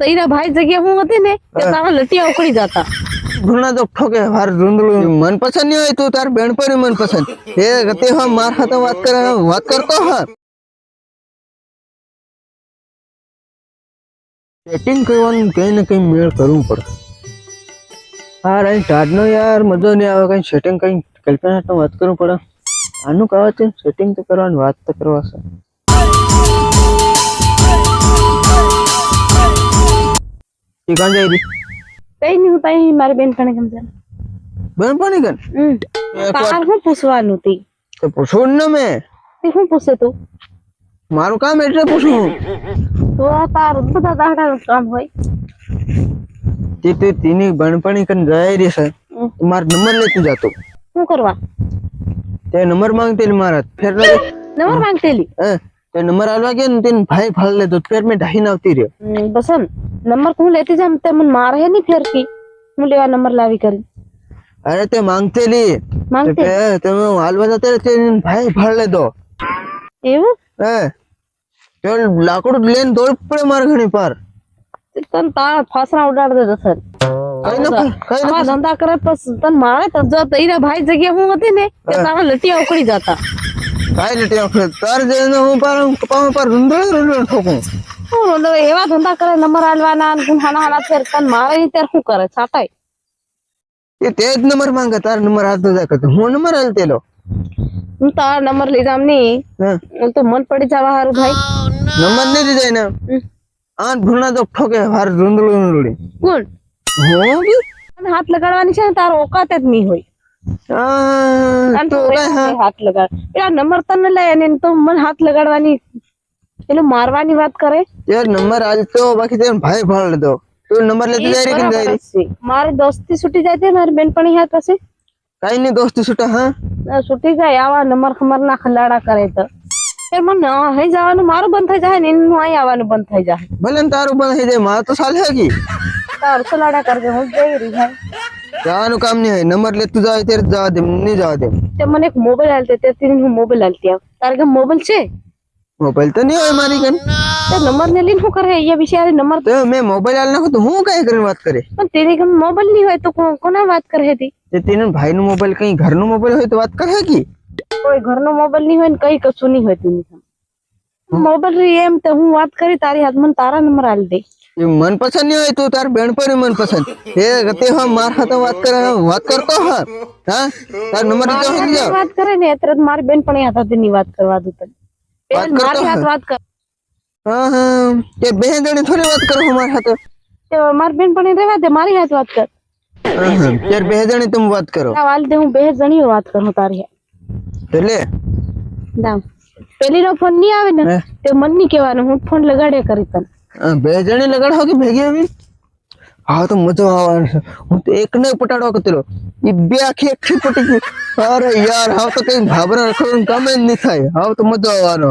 તો એના ભાઈ જગ્યા હું હતી ને તારા લટિયા ઉકળી જતા. ઘણા તો ઠોકે હાર ધૂંધળું. મનપસંદ નહીં હોય તું તાર બેનપણી મનપસંદ. એ ગતે હા માર હાથે વાત કરે વાત કરતો હા સેટિંગ કરવાનું કઈ ને કઈ મેળ કરવું પડે. હા રાઈ ટાઢનો યાર મજો નહીં આવે કઈ સેટિંગ કઈ કલ્પના વાત કરવું પડે. આનું કહેવા છે સેટિંગ તો કરવાની વાત તો કરવા છે. એ કાં જાય રી કઈ નહીં હું તઈ મારી બેન કણે કેમ જાય બેનપણી કન હમ એક વાર તાર હું પૂછવાનું તી તો પૂછું ને મેં તે હું પૂછે તું મારું કામ એટલે પૂછું તો આ તાર બધા દાડા કામ હોય તે તે તેની બનપણી કન જાય રહી છે હમ. મારો નંબર લેતી જતો શું કરવા તે નંબર માંગતી મારા ફેર લાગે નંબર માંગતેલી હે તે નંબર આલવા ગયા ને તેને ભાઈ ફાળ લેતો ફેર મેં ઢાઈને આવતી રહ્યો હમ, બસન નંબર હું લેતી જામ તે મને મારે હે નહીં ફેરકી. હું લેવા નંબર લાવી કરી. અરે તે માંગતેલી. તે માંગતે તમે હાલવા જતે તેને ભાઈ લે દો. એવું? હે. તે લાકડું લેન દોડ પડે માર ઘણી પર. તન તા ફાસરા ઉડાડ દે દસન કઈ ન કઈ ન આવા ધંધા કરે પછી તન મારે તો જો તઈના ભાઈ જગ્યા હું હતી ને તે તારા લટિયા ઉકળી જતા. કાઈ લટિયા આખરે તાર જઈને હું પર પર રૂંધળે રૂંધળે ઠોકું. એવા ધંધા કરે નંબર આલવાના ને ગુણ હાના હાના ફેરતા મારે નહીં ત્યારે શું કરે? છાટાય. એ તે જ નંબર માંગે તાર નંબર હાથ જાય કરતો. હું નંબર હાલતેલો હું તારા નંબર લઈ જામની. હા? તો મન પડી જવા હારું ભાઈ. નંબર નહીં દીધા એને. આઠ ભૂણા તો ઠોકે હાર રૂંધળું રૂંધળી કોણ? હું? હાથ લગાડવાની છે ને તારો ઓકાત જ નહીં હોય. હાથ લગાડ. પેલા નંબર તને લે અને તો મને હાથ લગાડવાની એટલે મારવાની વાત કરે યાર નંબર આલતો બાકી તે ભાઈ ભાળ લેતો તું નંબર લેતી જાય રે કે જાય રે બરાબર છે. મારી દોસ્તી છૂટી જાય છે મારી બેનપણી હાથ પછી કઈ નહીં દોસ્ત છૂટા હા ના, છૂટી જાય આવા નંબર ખમર ના ખલાડા કરે તો એ મને અહીં જવાનું મારું બંધ થઈ જાય ને એનું અહીં આવવાનું બંધ થઈ જાય ભલે ને તારું બંધ થઈ જાય મારે તો સાલ હે કી તાર ખલાડા કરજે હું જઈ રહી ભાઈ જવાનું કામ નહીં હોય નંબર લેતું જાય ત્યારે જવા દે નહીં જવા દે તે મને એક મોબાઈલ હાલતે તેથી હું મોબાઈલ હાલતી આવ તારે કે મોબાઈલ છે મોબાઈલ તો નહીં હોય મારી કન તે નંબર ને લઈને શું કરે અહીંયા બિચારી નંબર તો મેં મોબાઈલ હાલ નાખો તો હું કઈ કરીને વાત કરે પણ તેની કન મોબાઈલ નહીં હોય તો કો- કોના વાત કરે હતી તે તેનો ભાઈ નો મોબાઈલ કઈ ઘરનો મોબાઈલ હોય તો વાત કરે કી કોઈ ઘરનો મોબાઈલ નહીં હોય ને કઈ કશું નહીં હોય તેની સામે. મોબાઈલ રહી એમ તો હું વાત કરી તારી હાથ મને તારા નંબર આલી દે એ મનપસંદ નહીં હોય તું તાર બેનપણી મનપસંદ એ ગતિ હા માર હાથે વાત કરે વાત કરતો હા હા તાર નંબર લીધો હોય મારી લીધો. હાથે વાત કરે ને એટલે તો મારી બેન પણ હાથ હતી ની વાત કરવા દઉં તને મારી હાથ વાત કર. હા હા. તે બે જણી થોડી વાત કરો માર હાથે. તે મારી બેન પણ રહેવા દે મારી હાથ વાત કર. બે જણી તમે વાત કરો. ના વાલ હું બે જણીઓ વાત કરું તારી. એટલે? ના. પેલી નો ફોન નહીં આવે ને તે મન નહીં કહેવાનું હું ફોન લગાડે કરી તને. બે જણી લગાડો કે ભેગી આવી? હા, તો મજો આવવાનો હું તો એક પટાડવા પટાડો કતેલો એ બે આખી આખી પટી ગયું અરે યાર, હાવ તો કઈ ભાબરા રખડવાનું કામ જ નહીં થાય. હાવ તો મજો આવવાનો.